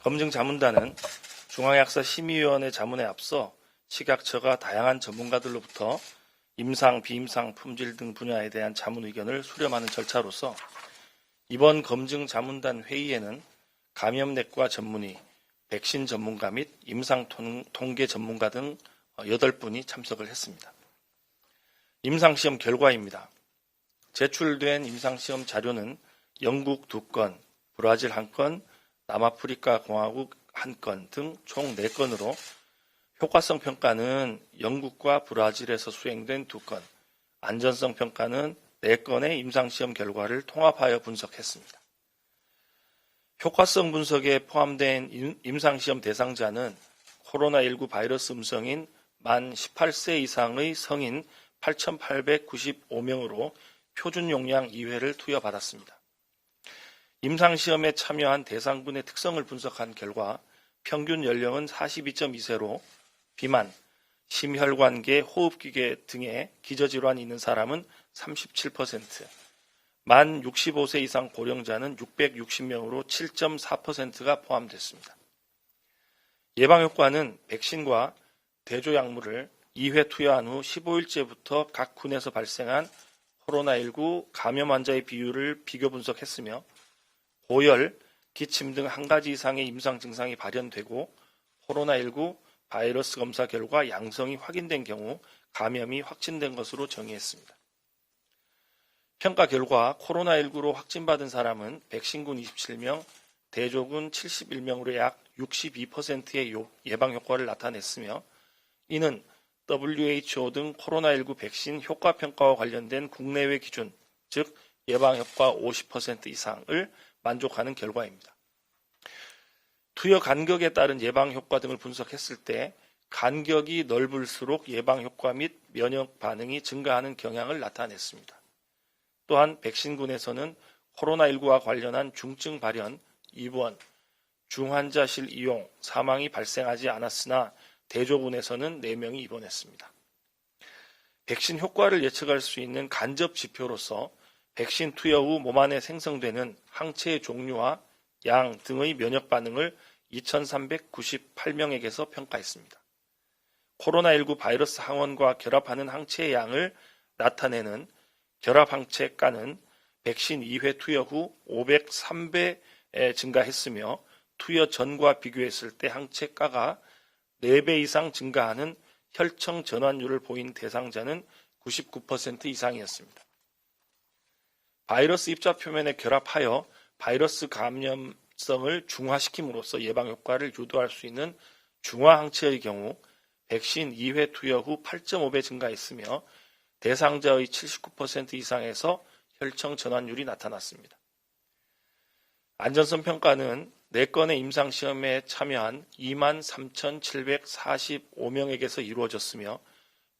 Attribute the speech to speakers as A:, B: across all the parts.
A: 검증 자문단은 중앙약사 심의위원회 자문에 앞서 식약처가 다양한 전문가들로부터 임상, 비임상, 품질 등 분야에 대한 자문 의견을 수렴하는 절차로서 이번 검증 자문단 회의에는 감염내과 전문의, 백신 전문가 및 임상 통- 통계 전문가 등 8분이 참석을 했습니다. 임상시험 결과입니다. 제출된 임상시험 자료는 영국 2건, 브라질 1건, 남아프리카 공화국 1건 등 총 4건으로 효과성 평가는 영국과 브라질에서 수행된 2건, 안전성 평가는 4건의 임상시험 결과를 통합하여 분석했습니다. 효과성 분석에 포함된 임- 임상시험 대상자는 코로나19 바이러스 음성인 만 18세 이상의 성인 8,895명으로 표준 용량 2회를 투여받았습니다. 임상시험에 참여한 대상군의 특성을 분석한 결과 평균 연령은 42.2세로 비만, 심혈관계, 호흡기계 등의 기저질환이 있는 사람은 37%, 만 65세 이상 고령자는 660명으로 7.4%가 포함됐습니다. 예방효과는 백신과 대조약물을 2회 투여한 후 15일째부터 각 군에서 발생한 코로나19 감염 환자의 비율을 비교 분석했으며 고열, 기침 등 한 가지 이상의 임상 증상이 발현되고 코로나19 바이러스 검사 결과 양성이 확인된 경우 감염이 확진된 것으로 정의했습니다. 평가 결과 코로나19로 확진받은 사람은 백신군 27명, 대조군 71명으로 약 62%의 예방 효과를 나타냈으며 이는 WHO 등 코로나19 백신 효과 평가와 관련된 국내외 기준, 즉 예방 효과 50% 이상을 만족하는 결과입니다. 투여 간격에 따른 예방 효과 등을 분석했을 때 간격이 넓을수록 예방 효과 및 면역 반응이 증가하는 경향을 나타냈습니다. 또한 백신군에서는 코로나19와 관련한 중증 발현, 입원, 중환자실 이용, 사망이 발생하지 않았으나 대조군에서는 4명이 입원했습니다. 백신 효과를 예측할 수 있는 간접 지표로서 백신 투여 후 몸 안에 생성되는 항체의 종류와 양 등의 면역 반응을 2398명에게서 평가했습니다. 코로나19 바이러스 항원과 결합하는 항체의 양을 나타내는 결합 항체가는 백신 2회 투여 후 503배 증가했으며 투여 전과 비교했을 때 항체가가 4배 이상 증가하는 혈청 전환율을 보인 대상자는 99% 이상이었습니다. 바이러스 입자 표면에 결합하여 바이러스 감염성을 중화시킴으로써 예방 효과를 유도할 수 있는 중화 항체의 경우 백신 2회 투여 후 8.5배 증가했으며 대상자의 79% 이상에서 혈청 전환율이 나타났습니다. 안전성 평가는 4건의 임상시험에 참여한 23,745명에게서 이루어졌으며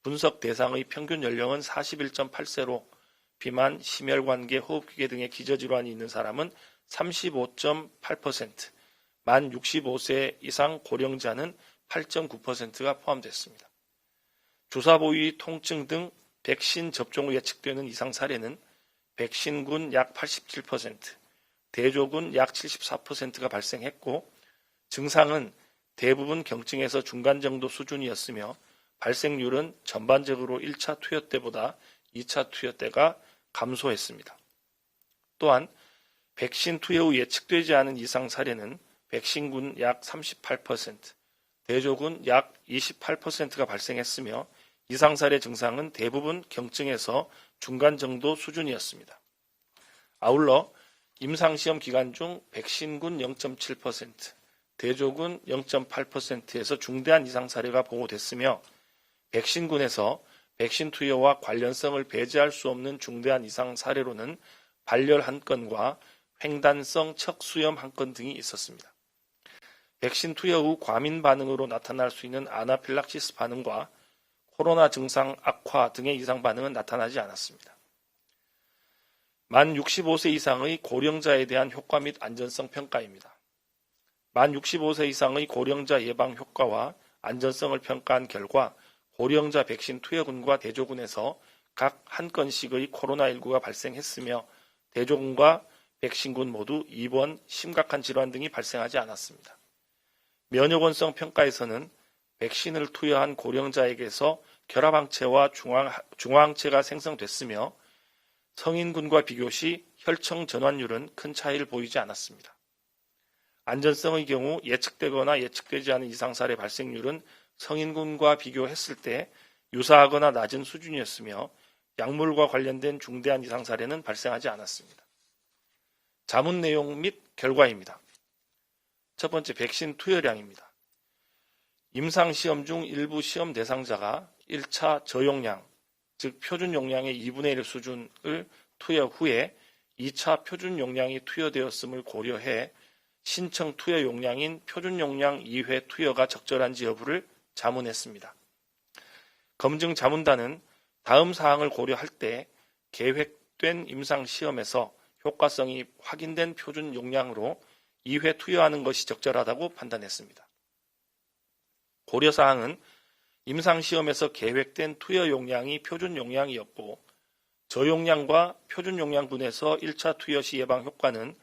A: 분석 대상의 평균 연령은 41.8세로 비만, 심혈관계, 호흡기계 등의 기저질환이 있는 사람은 35.8%, 만 65세 이상 고령자는 8.9%가 포함됐습니다. 주사 부위 통증 등 백신 접종 후 예측되는 이상 사례는 백신군 약 87%, 대조군 약 74%가 발생했고 증상은 대부분 경증에서 중간 정도 수준이었으며 발생률은 전반적으로 1차 투여 때보다 2차 투여 때가 감소했습니다. 또한 백신 투여 후 예측되지 않은 이상 사례는 백신군 약 38%, 대조군 약 28%가 발생했으며 이상 사례 증상은 대부분 경증에서 중간 정도 수준이었습니다. 아울러 임상시험 기간 중 백신군 0.7%, 대조군 0.8%에서 중대한 이상 사례가 보고됐으며 백신군에서 백신 투여와 관련성을 배제할 수 없는 중대한 이상 사례로는 발열 한 건과 횡단성 척수염 한 건 등이 있었습니다. 백신 투여 후 과민 반응으로 나타날 수 있는 아나필락시스 반응과 코로나 증상 악화 등의 이상 반응은 나타나지 않았습니다. 만 65세 이상의 고령자에 대한 효과 및 안전성 평가입니다. 만 65세 이상의 고령자 예방 효과와 안전성을 평가한 결과 고령자 백신 투여군과 대조군에서 각 한 건씩의 코로나19가 발생했으며 대조군과 백신군 모두 입원, 심각한 질환 등이 발생하지 않았습니다. 면역원성 평가에서는 백신을 투여한 고령자에게서 결합항체와 중화항체가 생성됐으며 성인군과 비교 시 혈청 전환율은 큰 차이를 보이지 않았습니다. 안전성의 경우 예측되거나 예측되지 않은 이상 사례 발생률은 성인군과 비교했을 때 유사하거나 낮은 수준이었으며 약물과 관련된 중대한 이상 사례는 발생하지 않았습니다. 자문 내용 및 결과입니다. 첫 번째 백신 투여량입니다. 임상 시험 중 일부 시험 대상자가 1차 저용량, 즉 표준 용량의 2분의 1 수준을 투여 후에 2차 표준 용량이 투여되었음을 고려해 신청 투여 용량인 표준 용량 2회 투여가 적절한지 여부를 자문했습니다. 검증 자문단은 다음 사항을 고려할 때 계획된 임상 시험에서 효과성이 확인된 표준 용량으로 2회 투여하는 것이 적절하다고 판단했습니다. 고려 사항은 임상 시험에서 계획된 투여 용량이 표준 용량이었고 저용량과 표준 용량분에서 1차 투여 시 예방 효과는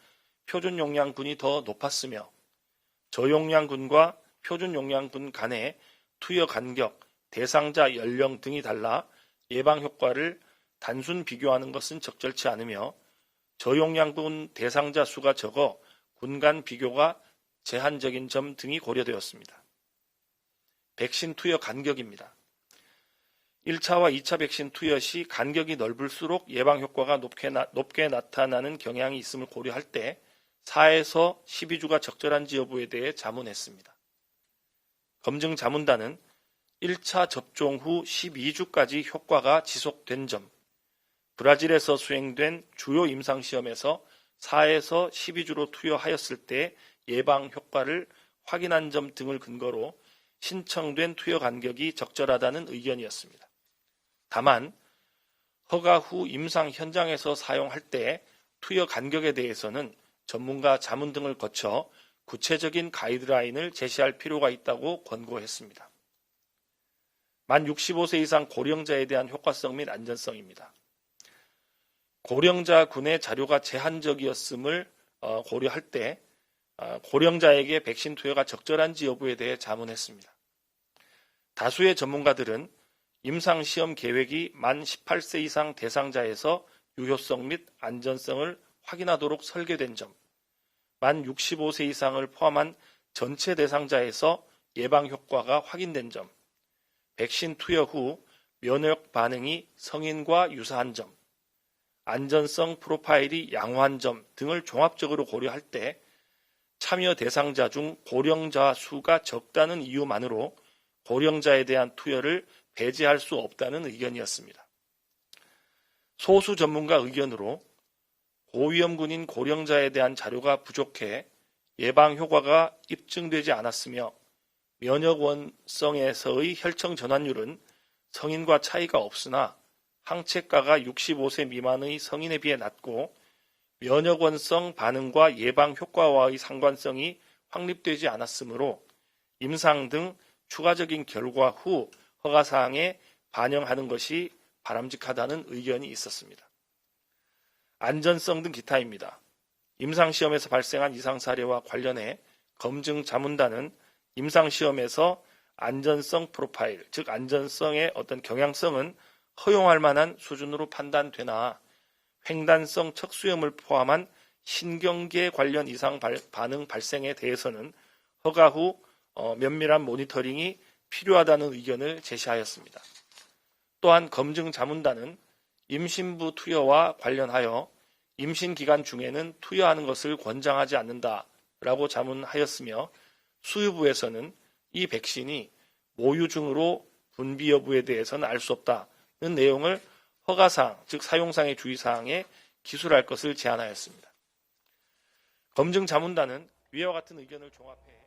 A: 표준 용량분이 더 높았으며 저용량분과 표준 용량분 간의 투여 간격, 대상자 연령 등이 달라 예방 효과를 단순 비교하는 것은 적절치 않으며 저용량분 대상자 수가 적어 군간 비교가 제한적인 점 등이 고려되었습니다. 백신 투여 간격입니다. 1차와 2차 백신 투여 시 간격이 넓을수록 예방 효과가 높게, 나, 높게 나타나는 경향이 있음을 고려할 때 4에서 12주가 적절한지 여부에 대해 자문했습니다. 검증 자문단은 1차 접종 후 12주까지 효과가 지속된 점, 브라질에서 수행된 주요 임상시험에서 4에서 12주로 투여하였을 때 예방 효과를 확인한 점 등을 근거로 신청된 투여 간격이 적절하다는 의견이었습니다. 다만 허가 후 임상 현장에서 사용할 때 투여 간격에 대해서는 전문가 자문 등을 거쳐 구체적인 가이드라인을 제시할 필요가 있다고 권고했습니다. 만 65세 이상 고령자에 대한 효과성 및 안전성입니다. 고령자 군의 자료가 제한적이었음을 어, 고려할 때 어, 고령자에게 백신 투여가 적절한지 여부에 대해 자문했습니다. 다수의 전문가들은 임상시험 계획이 만 18세 이상 대상자에서 유효성 및 안전성을 확인하도록 설계된 점, 만 65세 이상을 포함한 전체 대상자에서 예방 효과가 확인된 점, 백신 투여 후 면역 반응이 성인과 유사한 점, 안전성 프로파일이 양호한 점 등을 종합적으로 고려할 때 참여 대상자 중 고령자 수가 적다는 이유만으로 고령자에 대한 투여를 배제할 수 없다는 의견이었습니다. 소수 전문가 의견으로 고위험 군인 고령자에 대한 자료가 부족해 예방 효과가 입증되지 않았으며 면역 원성에서의 혈청 전환율은 성인과 차이가 없으나 항체가가 65세 미만의 성인에 비해 낮고 면역 원성 반응과 예방 효과와의 상관성이 확립되지 않았으므로 임상 등 추가적인 결과 후 허가 사항에 반영하는 것이 바람직하다는 의견이 있었습니다. 안전성 등 기타입니다. 임상시험에서 발생한 이상 사례와 관련해 검증 자문단은 임상시험에서 안전성 프로파일, 즉 안전성의 어떤 경향성은 허용할 만한 수준으로 판단되나 횡단성 척수염을 포함한 신경계 관련 이상 반응 발생에 대해서는 허가 후 어, 면밀한 모니터링이 필요하다는 의견을 제시하였습니다. 또한 검증 자문단은 임신부 투여와 관련하여 임신 기간 중에는 투여하는 것을 권장하지 않는다라고 자문하였으며 수유부에서는 이 백신이 모유 중으로 분비 여부에 대해서는 알 수 없다는 내용을 허가상, 즉 사용상의 주의사항에 기술할 것을 제안하였습니다. 검증 자문단은 위와 같은 의견을 종합해